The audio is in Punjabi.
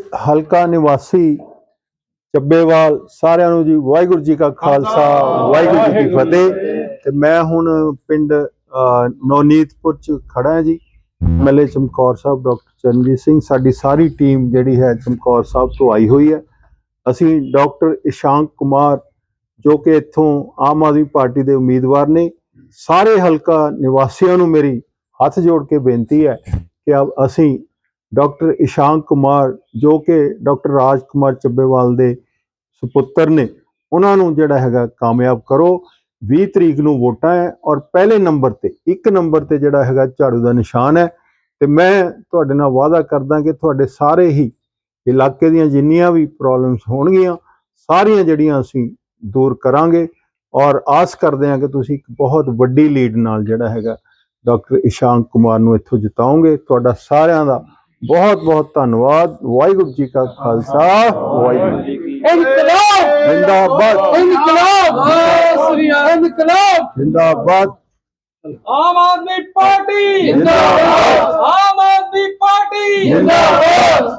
ਹਲਕਾ ਨਿਵਾਸੀ ਚੱਬੇਵਾਲ ਸਾਰਿਆਂ ਨੂੰ ਜੀ ਵਾਹਿਗੁਰੂ ਜੀ ਕਾ ਖਾਲਸਾ ਵਾਹਿਗੁਰੂ ਜੀ ਕੀ ਫਤਿਹ। ਤੇ ਮੈਂ ਹੁਣ ਪਿੰਡ ਅਹ, ਨਵਨੀਤਪੁਰ ਚ ਖੜਾ ਜੀ। ਐਮਐਲਏ ਚਮਕੌਰ ਸਾਹਿਬ ਡਾਕਟਰ ਚਰਨਜੀਤ ਸਿੰਘ ਸਾਡੀ ਸਾਰੀ ਟੀਮ ਜਿਹੜੀ ਹੈ ਚਮਕੌਰ ਸਾਹਿਬ ਤੋਂ ਆਈ ਹੋਈ ਹੈ। ਅਸੀਂ ਡਾਕਟਰ ਇਸ਼ਾਂਕ ਕੁਮਾਰ ਜੋ ਕਿ ਇੱਥੋਂ ਆਮ ਆਦਮੀ ਪਾਰਟੀ ਦੇ ਉਮੀਦਵਾਰ ਨੇ ਸਾਰੇ ਹਲਕਾ ਨਿਵਾਸੀਆਂ ਨੂੰ ਮੇਰੀ ਹੱਥ ਜੋੜ ਕੇ ਬੇਨਤੀ ਹੈ ਕਿ ਅਸੀਂ ਡਾਕਟਰ ਇਸ਼ਾਂਕ ਕੁਮਾਰ, ਜੋ ਕਿ ਡਾਕਟਰ ਰਾਜ ਕੁਮਾਰ ਚੱਬੇਵਾਲ ਦੇ ਸੁਪੁੱਤਰ ਨੇ, ਉਹਨਾਂ ਨੂੰ ਜਿਹੜਾ ਹੈਗਾ ਕਾਮਯਾਬ ਕਰੋ। 20 ਤਰੀਕ ਨੂੰ ਵੋਟਾਂ ਹੈ ਔਰ ਪਹਿਲੇ ਨੰਬਰ ਤੇ, ਇੱਕ ਨੰਬਰ ਤੇ ਜਿਹੜਾ ਹੈਗਾ ਝਾੜੂ ਦਾ ਨਿਸ਼ਾਨ ਹੈ। ਤੇ ਮੈਂ ਤੁਹਾਡੇ ਨਾਲ ਵਾਅਦਾ ਕਰਦਾ ਕਿ ਤੁਹਾਡੇ ਸਾਰੇ ਹੀ ਇਲਾਕੇ ਦੀਆਂ ਜਿੰਨੀਆਂ ਵੀ ਪ੍ਰੋਬਲਮਸ ਹੋਣਗੀਆਂ, ਸਾਰੀਆਂ ਜਿਹੜੀਆਂ ਅਸੀਂ ਦੂਰ ਕਰਾਂਗੇ ਔਰ ਆਸ ਕਰਦੇ ਹਾਂ ਕਿ ਤੁਸੀਂ ਇੱਕ ਬਹੁਤ ਵੱਡੀ ਲੀਡ ਨਾਲ ਜਿਹੜਾ ਹੈਗਾ ਡਾਕਟਰ ਇਸ਼ਾਂਕ ਕੁਮਾਰ ਨੂੰ ਇੱਥੋਂ ਜਿਤਾਓਗੇ। ਤੁਹਾਡਾ ਸਾਰਿਆਂ ਦਾ ਬਹੁਤ ਬਹੁਤ ਧੰਨਵਾਦ ਵਾਹਿਗੁਰੂ ਜੀ ਕਾ ਖਾਲਸਾ ਵਾਹਿਗੁਰੂ ਜੀ ਕੀ ਇਨਕਲਾਬ ਜਿੰਦਾਬਾਦ ਇਨਕਲਾਬ ਇਨਕਲਾਬ ਜਿੰਦਾਬਾਦ ਆਮ ਆਦਮੀ ਪਾਰਟੀ ਜਿੰਦਾਬਾਦ। ਆਮ ਆਦਮੀ ਪਾਰਟੀ ਜਿੰਦਾਬਾਦ।